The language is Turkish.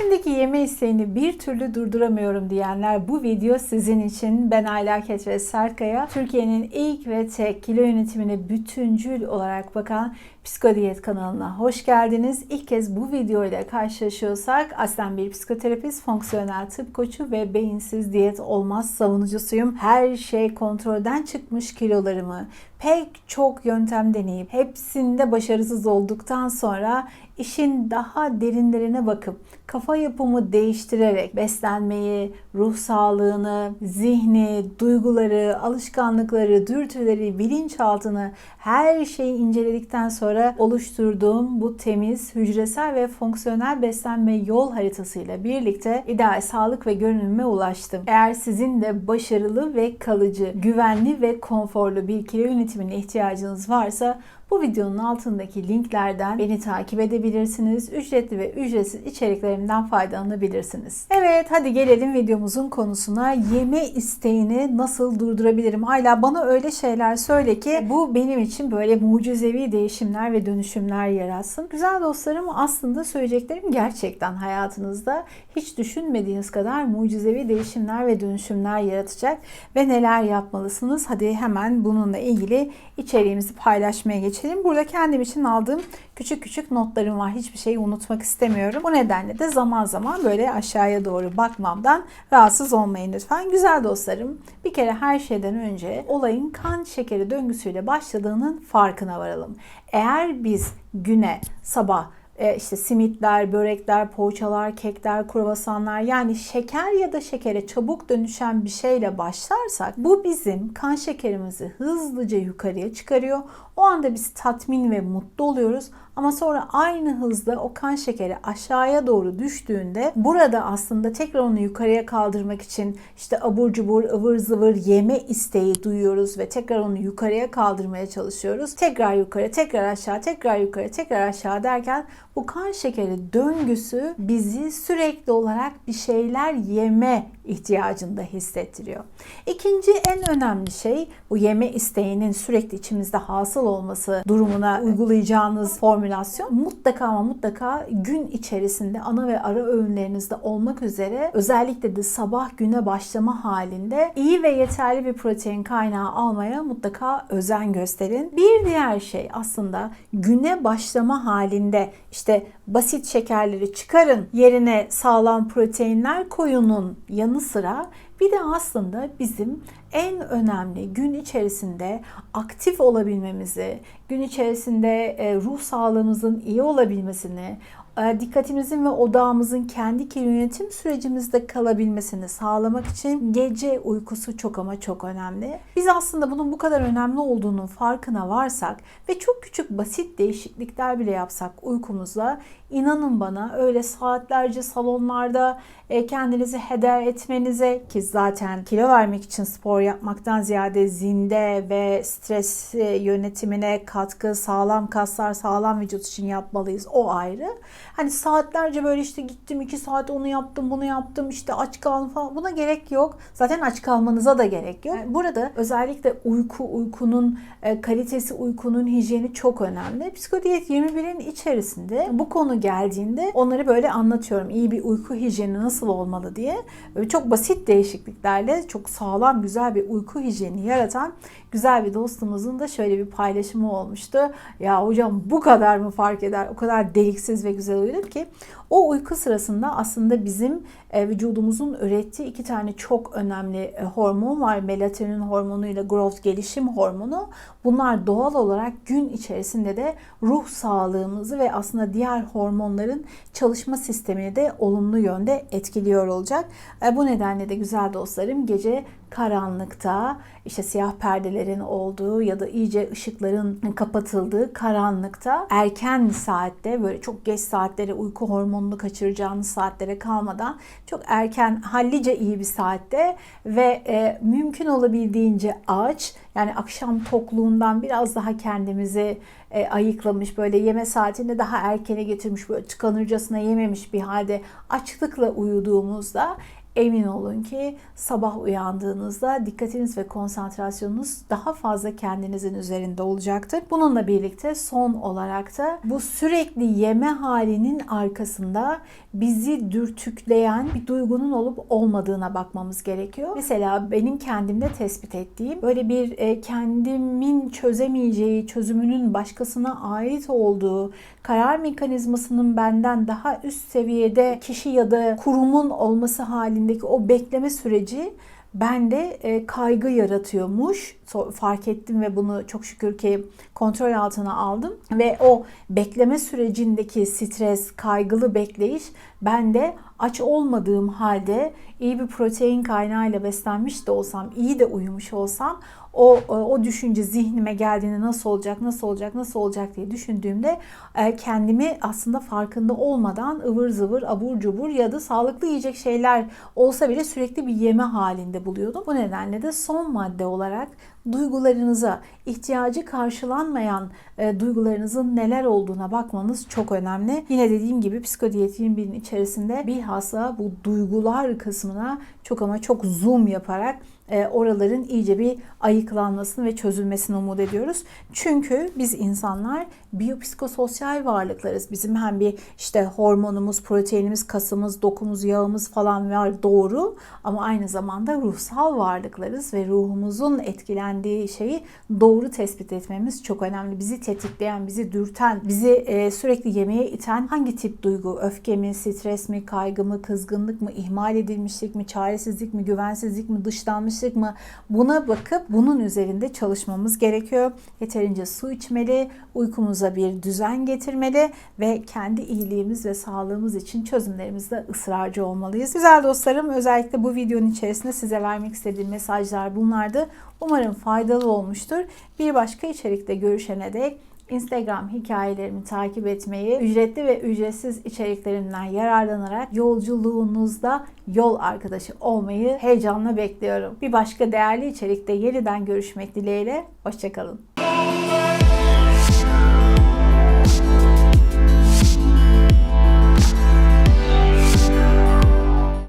İçimdeki yeme isteğini bir türlü durduramıyorum diyenler bu video sizin için. Ben Ayla Ketre Sertkaya. Türkiye'nin ilk ve tek kilo yönetimine bütüncül olarak bakan Psikodiyet kanalına hoş geldiniz. İlk kez bu video ile karşılaşıyorsak aslen bir psikoterapist, fonksiyonel tıp koçu ve beyinsiz diyet olmaz savunucusuyum. Her şey kontrolden çıkmış kilolarımı pek çok yöntem deneyip hepsinde başarısız olduktan sonra işin daha derinlerine bakıp kafa yapımı değiştirerek beslenmeyi, ruh sağlığını, zihni, duyguları, alışkanlıkları, dürtüleri, bilinçaltını her şeyi inceledikten sonra oluşturduğum bu temiz, hücresel ve fonksiyonel beslenme yol haritasıyla birlikte ideal sağlık ve görünüme ulaştım. Eğer sizin de başarılı ve kalıcı, güvenli ve konforlu bir kilo yönetimine ihtiyacınız varsa bu videonun altındaki linklerden beni takip edebilirsiniz. Ücretli ve ücretsiz içeriklerimden faydalanabilirsiniz. Evet hadi gelelim videomuzun konusuna. Yeme isteğini nasıl durdurabilirim? Hala bana öyle şeyler söyle ki bu benim için böyle mucizevi değişimler ve dönüşümler yaratsın. Güzel dostlarım aslında söyleyeceklerim gerçekten hayatınızda hiç düşünmediğiniz kadar mucizevi değişimler ve dönüşümler yaratacak ve neler yapmalısınız? Hadi hemen bununla ilgili içeriğimizi paylaşmaya geçelim. Burada kendim için aldığım küçük küçük notlarım var. Hiçbir şeyi unutmak istemiyorum. Bu nedenle de zaman zaman böyle aşağıya doğru bakmamdan rahatsız olmayın lütfen. Güzel dostlarım bir kere her şeyden önce olayın kan şekeri döngüsüyle başladığının farkına varalım. Eğer biz güne sabah e, işte simitler, börekler, poğaçalar, kekler, kruvasanlar yani şeker ya da şekere çabuk dönüşen bir şeyle başlarsak bu bizim kan şekerimizi hızlıca yukarıya çıkarıyor. O anda biz tatmin ve mutlu oluyoruz. Ama sonra aynı hızda o kan şekeri aşağıya doğru düştüğünde burada aslında tekrar onu yukarıya kaldırmak için işte abur cubur, ıvır zıvır yeme isteği duyuyoruz ve tekrar onu yukarıya kaldırmaya çalışıyoruz. Tekrar yukarı, tekrar aşağı, tekrar yukarı, tekrar aşağı derken bu kan şekeri döngüsü bizi sürekli olarak bir şeyler yeme ihtiyacında hissettiriyor. İkinci en önemli şey bu yeme isteğinin sürekli içimizde hasıl olması durumuna uygulayacağınız formülasyon mutlaka ama mutlaka gün içerisinde ana ve ara öğünlerinizde olmak üzere özellikle de sabah güne başlama halinde iyi ve yeterli bir protein kaynağı almaya mutlaka özen gösterin. Bir diğer şey aslında güne başlama halinde işte basit şekerleri çıkarın yerine sağlam proteinler koyunun yanı sıra. Bir de aslında bizim en önemli gün içerisinde aktif olabilmemizi, gün içerisinde e, ruh sağlığımızın iyi olabilmesini, dikkatimizin ve odağımızın kendi yönetim sürecimizde kalabilmesini sağlamak için gece uykusu çok ama çok önemli. Biz aslında bunun bu kadar önemli olduğunun farkına varsak ve çok küçük basit değişiklikler bile yapsak uykumuzla inanın bana öyle saatlerce salonlarda e, kendinizi heder etmenize ki zaten kilo vermek için spor yapmaktan ziyade zinde ve stres e, yönetimine katkı, sağlam kaslar, sağlam vücut için yapmalıyız. O ayrı. Hani saatlerce böyle işte gittim iki saat onu yaptım, bunu yaptım, işte aç kaldım falan. Buna gerek yok. Zaten aç kalmanıza da gerek yok. Burada özellikle uyku, uykunun e, kalitesi, uykunun hijyeni çok önemli. Psikodiyet 21'in içerisinde bu konu geldiğinde onları böyle anlatıyorum. İyi bir uyku hijyeni nasıl nasıl olmalı diye çok basit değişikliklerle çok sağlam güzel bir uyku hijyeni yaratan güzel bir dostumuzun da şöyle bir paylaşımı olmuştu. Ya hocam bu kadar mı fark eder? O kadar deliksiz ve güzel uyudum ki o uyku sırasında aslında bizim e, vücudumuzun ürettiği iki tane çok önemli e, hormon var. Melatonin hormonu ile growth gelişim hormonu. Bunlar doğal olarak gün içerisinde de ruh sağlığımızı ve aslında diğer hormonların çalışma sistemini de olumlu yönde etkiliyor olacak. E, bu nedenle de güzel dostlarım gece karanlıkta işte siyah perdelerin olduğu ya da iyice ışıkların kapatıldığı karanlıkta erken saatte böyle çok geç saatlere uyku hormonunu kaçıracağınız saatlere kalmadan çok erken hallice iyi bir saatte ve e, mümkün olabildiğince aç. Yani akşam tokluğundan biraz daha kendimizi e, ayıklamış böyle yeme saatini daha erkene getirmiş böyle tıkanırcasına yememiş bir halde açlıkla uyuduğumuzda emin olun ki sabah uyandığınızda dikkatiniz ve konsantrasyonunuz daha fazla kendinizin üzerinde olacaktır. Bununla birlikte son olarak da bu sürekli yeme halinin arkasında bizi dürtükleyen bir duygunun olup olmadığına bakmamız gerekiyor. Mesela benim kendimde tespit ettiğim böyle bir e, kendimin çözemeyeceği, çözümünün başkasına ait olduğu, karar mekanizmasının benden daha üst seviyede kişi ya da kurumun olması halindeki o bekleme süreci bende e, kaygı yaratıyormuş. Fark ettim ve bunu çok şükür ki kontrol altına aldım. Ve o bekleme sürecindeki stres, kaygılı bekleyiş bende aç olmadığım halde iyi bir protein kaynağıyla beslenmiş de olsam, iyi de uyumuş olsam o o düşünce zihnime geldiğinde nasıl olacak, nasıl olacak, nasıl olacak diye düşündüğümde e, kendimi aslında farkında olmadan ıvır zıvır, abur cubur ya da sağlıklı yiyecek şeyler olsa bile sürekli bir yeme halinde buluyordum. Bu nedenle de son madde olarak duygularınıza, ihtiyacı karşılanmayan e, duygularınızın neler olduğuna bakmanız çok önemli. Yine dediğim gibi psikodiyet 21'in içerisinde bilhassa bu duygular kısmına çok ama çok zoom yaparak e, oraların iyice bir ayıklanmasını ve çözülmesini umut ediyoruz. Çünkü biz insanlar biyopsikososyal varlıklarız. Bizim hem bir işte hormonumuz, proteinimiz, kasımız, dokumuz, yağımız falan var doğru ama aynı zamanda ruhsal varlıklarız ve ruhumuzun etkilendiği şeyi doğru tespit etmemiz çok önemli. Bizi tetikleyen, bizi dürten, bizi e, sürekli yemeğe iten hangi tip duygu? Öfke mi, stres mi, kaygı mı, kızgınlık mı, ihmal edilmişlik mi, çaresizlik mi, güvensizlik mi, dışlanmışlık mı? Buna bakıp bunun üzerinde çalışmamız gerekiyor. Yeterince su içmeli, uykumuza bir düzen getirmeli ve kendi iyiliğimiz ve sağlığımız için çözümlerimizde ısrarcı olmalıyız. Güzel dostlarım özellikle bu videonun içerisinde size vermek istediğim mesajlar bunlardı. Umarım faydalı olmuştur. Bir başka içerikte görüşene dek Instagram hikayelerimi takip etmeyi, ücretli ve ücretsiz içeriklerimden yararlanarak yolculuğunuzda yol arkadaşı olmayı heyecanla bekliyorum. Bir başka değerli içerikte yeniden görüşmek dileğiyle. Hoşçakalın.